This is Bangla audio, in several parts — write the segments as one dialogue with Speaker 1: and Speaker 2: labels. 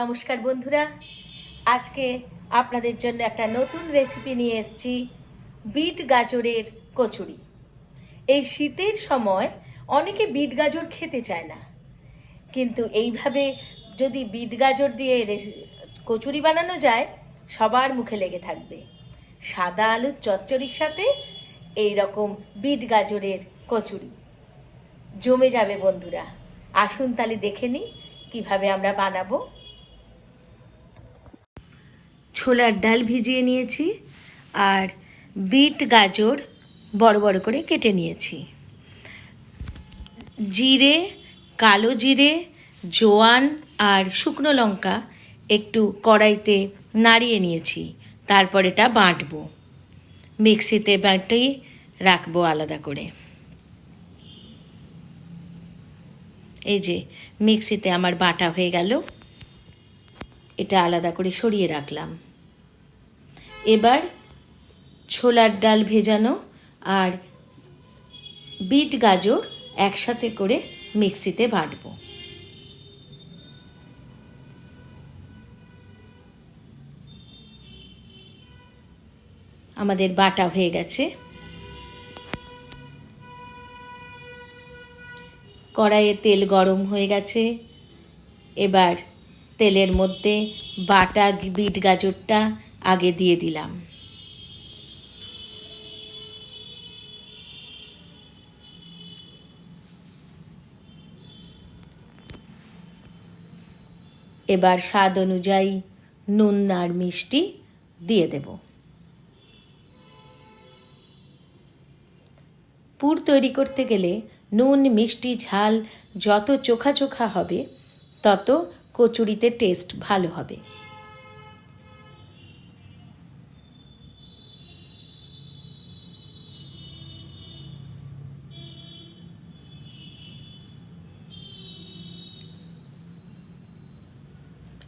Speaker 1: নমস্কার বন্ধুরা। আজকে আপনাদের জন্য একটা নতুন রেসিপি নিয়ে এসেছি, বিট গাজরের কচুরি। এই শীতের সময় অনেকে বিট গাজর খেতে চায় না, কিন্তু এইভাবে যদি বিট গাজর দিয়ে কচুরি বানানো যায়, সবার মুখে লেগে থাকবে। সাদা আলুর চচ্চড়ির সাথে এই রকম বিট গাজরের কচুরি। জমে যাবে বন্ধুরা। আসুন তাহলে দেখে নিই কীভাবে আমরা বানাবো। ছোলার ডাল ভিজিয়ে নিয়েছি আর বিট গাজর বড় বড় করে কেটে নিয়েছি। জিরে, কালো জিরে, জোয়ান আর শুকনো লঙ্কা একটু কড়াইতে নাড়িয়ে নিয়েছি, তারপর এটা বাটবো। মিক্সিতে বাটি রাখব আলাদা করে। এই যে মিক্সিতে আমার বাটা হয়ে গেল, এটা আলাদা করে সরিয়ে রাখলাম। এবার ছোলার ডাল ভেজানো আর বিট গাজর একসাথে করে মিক্সিতে বাটবো। আমাদের বাটা হয়ে গেছে। কড়াইয়ে তেল গরম হয়ে গেছে। এবার তেলের মধ্যে বাটা বিট গাজরটা আগে দিয়ে দিলাম। এবার স্বাদ অনুযায়ী নুন আর মিষ্টি দিয়ে দেব। পুর তৈরি করতে গেলে নুন, মিষ্টি, ঝাল যত চোখা চোখা হবে, তত কচুরিতে টেস্ট ভালো হবে।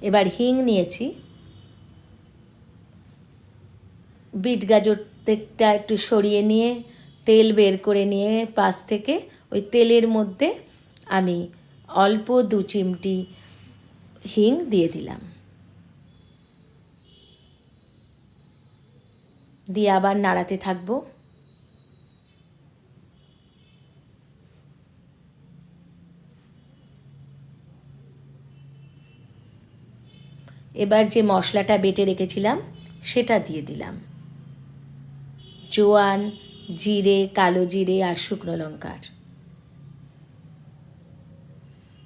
Speaker 1: এবার হিং নিয়েছি। বিট গাজর তেলটা একটু সরিয়ে নিয়ে, তেল বের করে নিয়ে পাশ থেকে ওই তেলের মধ্যে আমি অল্প দু চিমটি হিং দিয়ে দিলাম। দিয়ে আবার নাড়াতে থাকব। এবার যে মশলাটা বেটে রেখেছিলাম, সেটা দিয়ে দিলাম। জোয়ান, জিরে, কালো জিরে আর শুকনো লঙ্কার।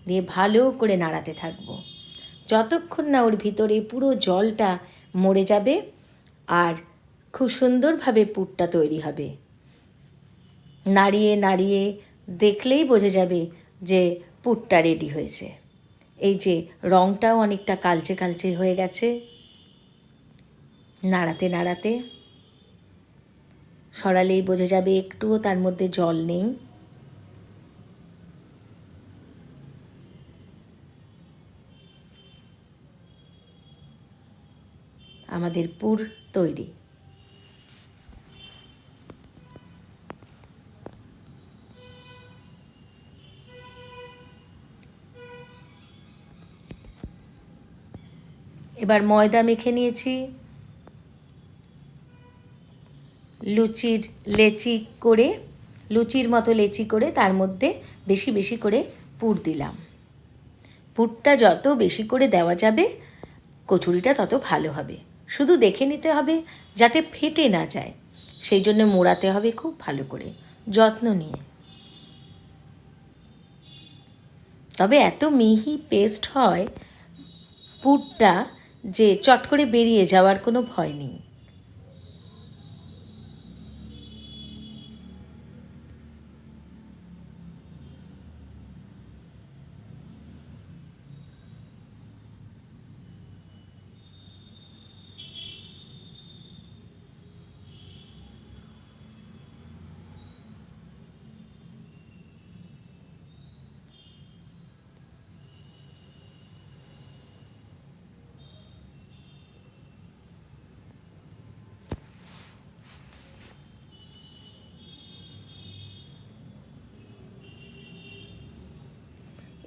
Speaker 1: দিয়ে ভালো করে নাড়াতে থাকব। যতক্ষণ না ওর ভিতরে পুরো জলটা মরে যাবে আর খুব সুন্দরভাবে পুরটা তৈরি হবে। নাড়িয়ে নাড়িয়ে দেখলেই বোঝা যাবে যে পুরটা রেডি হয়েছে। এই যে রঙটাও অনেকটা কালচে কালচে হয়ে গেছে। নাড়াতে নাড়াতে। সরালেই বোঝা যাবে একটুও তার মধ্যে জল নেই। আমাদের পুর তৈরি। এবার ময়দা মেখে নিয়েছি। লুচির লেচি করে, লুচির মতো লেচি করে তার মধ্যে বেশি বেশি করে পুর দিলাম। পুরটা যত বেশি করে দেওয়া যাবে, কচুরিটা তত ভালো হবে। শুধু দেখে নিতে হবে যাতে ফেটে না যায়। সেই জন্য মোড়াতে হবে খুব ভালো করে, যত্ন নিয়ে। তবে এত মিহি পেস্ট হয়, পুরটা যে চট করে বেরিয়ে যাওয়ার কোনো ভয় নেই।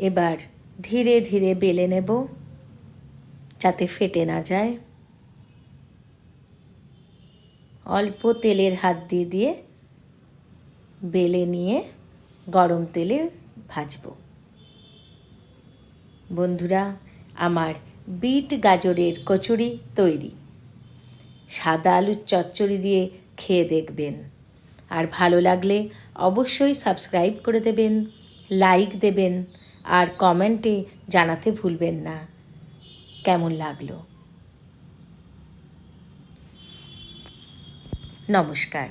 Speaker 1: এবার ধীরে ধীরে বেলে নেব যাতে ফেটে না যায়। অল্প তেলের হাত দিয়ে দিয়ে বেলে নিয়ে গরম তেলে ভাজবো। বন্ধুরা, আমার বিট গাজরের কচুরি তৈরি। সাদা আলুর চচ্চড়ি দিয়ে খেয়ে দেখবেন। আর ভালো লাগলে অবশ্যই সাবস্ক্রাইব করে দেবেন, লাইক দেবেন আর কমেন্টে জানাতে ভুলবেন না। কেমন লাগল? নমস্কার।